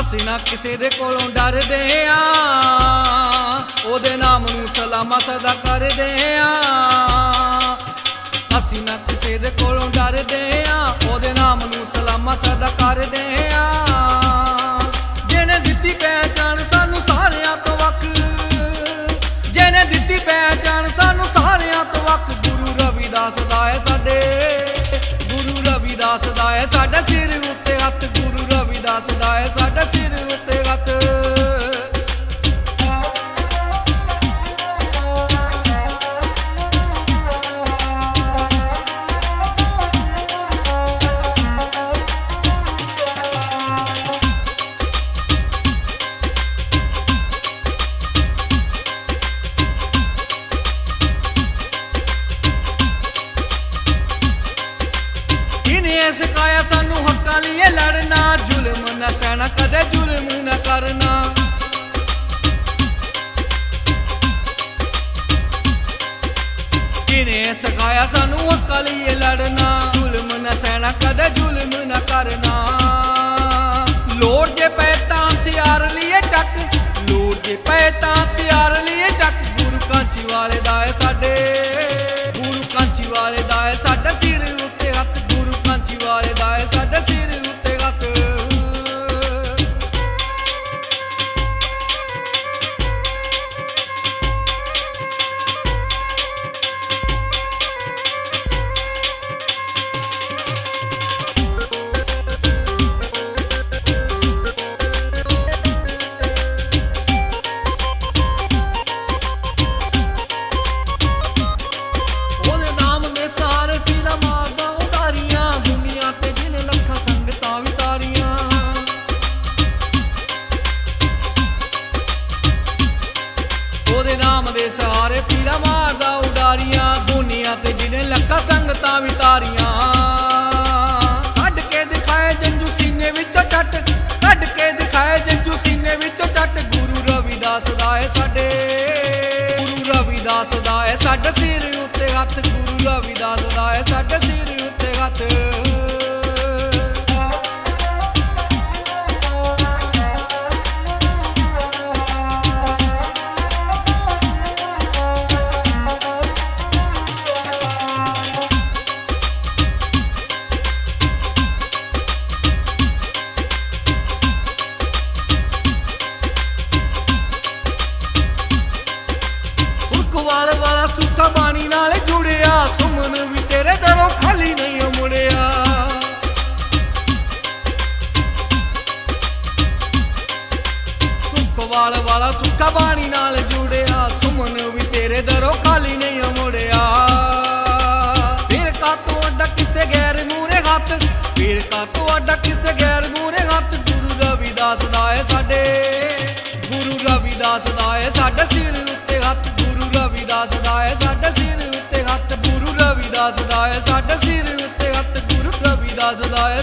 ਅਸੀਂ ਨਾ ਕਿਸੇ ਦੇ ਕੋਲੋਂ ਡਰਦੇ ਆ ਉਹਦੇ ਨਾਮ ਨੂੰ ਸਲਾਮਾ ਸਦਾ ਕਰਦੇ ਆ ਅਸੀਂ ਨਾ ਕਿਸੇ ਦੇ ਕੋਲੋਂ ਡਰਦੇ ਆ ਉਹਦੇ ਨਾਮ ਨੂੰ ਸਲਾਮਾ ਸਦਾ ਕਰਦੇ ਨਾ ਕਦੇ ਜ਼ੁਲਮ ਨਾ ਕਰਨਾ। ਇਹਨੇ ਸਿਖਾਇਆ ਸਾਨੂੰ ਹੱਕਾਂ ਲਈ ਲੜਨਾ? ਜ਼ੁਲਮ ਨਾ ਸਹਿਣਾ, ਕਦੇ ਜ਼ੁਲਮ ਨਾ ਕਰਨਾ। ਲੋੜ ਜੇ ਪਏ ਤਾਂ ਹਥਿਆਰ ਲਈਏ ਚੱਕ। ਲੋੜ ਜੇ ਪਏ ਤਾਂ ਹਥਿਆਰ ਲਈਏ ਚੱਕ। ਗੁਰੂ ਕਾਂਚੀ ਵਾਲੇ ਦਾ ਹੈ ਸਾਡੇ ਉਹਦੇ ਨਾਮ ਦੇ ਸਹਾਰੇ ਪੀਰਾ ਮਾਰਦਾ ਉਡਾਰੀਆਂ ਦੁਨੀਆ ਤੇ ਜਿਹਨੇ ਲੱਖਾਂ ਸੰਗਤਾਂ ਵਿਤਾਰੀਆਂ ਕੱਢ ਕੇ ਦਿਖਾਏ ਜੰਜੂ ਸੀਨੇ ਵਿੱਚੋਂ ਚੱਟ ਕੱਢ ਕੇ ਦਿਖਾਏ ਜੰਜੂ ਸੀਨੇ ਵਿੱਚੋਂ ਚੱਟ ਗੁਰੂ ਰਵਿਦਾਸ ਦਾ ਹੈ ਸਾਡੇ, ਗੁਰੂ ਰਵਿਦਾਸ ਦਾ ਹੈ ਸਾਡੇ ਸਿਰ ਉੱਤੇ ਹੱਥ। ਗੁਰੂ ਰਵਿਦਾਸ ਦਾ ਹੈ ਸਾਡੇ ਸਿਰ ਉੱਤੇ ਹੱਥ। ਉਰਕਵਾਲ ਵਾਲਾ ਸੁੱਖਾ ਬਾਣੀ ਨਾਲ ਜੁੜਿਆ। ਸੁਮਨ ਵੀ ਤੇਰੇ ਦਰੋਂ ਖਾਲੀ ਨਹੀਂ ਮੁੜਿਆ। ਉਰਕਵਾਲ ਵਾਲਾ ਸੁੱਖਾ ਬਾਣੀ ਨਾਲ ਜੁੜਿਆ। ਸੁਮਨ ਵੀ ਤੇਰੇ ਦਰੋਂ ਖਾਲੀ ਨਹੀਂ ਮੁੜਿਆ। ਫਿਰ ਕਾ ਅੱਡਾ ਕਿਸੇ ਗੈਰ ਮੂਰੇ ਹੱਥ। ਫਿਰ ਕਾ ਅੱਡਾ ਕਿਸੇ ਗੈਰ ਮੂਰੇ ਹੱਥ। ਗੁਰੂ ਰਵਿਦਾਸ ਦਾ ਹੈ ਸਾਡੇ। ਗੁਰੂ ਰਵਿਦਾਸ ਦਾ ਹੈ ਸਾਡੇ ਸਿਰ ਉੱਤੇ ਹੱਥ। ਗੁਰੂ ਰਵਿਦਾਸ ਦਾ ਹੈ, ਸਾਡੇ ਸਿਰ ਉੱਤੇ ਹੱਥ, ਗੁਰੂ ਰਵਿਦਾਸ ਦਾ ਹੈ, ਸਾਡੇ ਸਿਰ ਉੱਤੇ ਹੱਥ, ਗੁਰੂ ਰਵਿਦਾਸ ਦਾ ਹੈ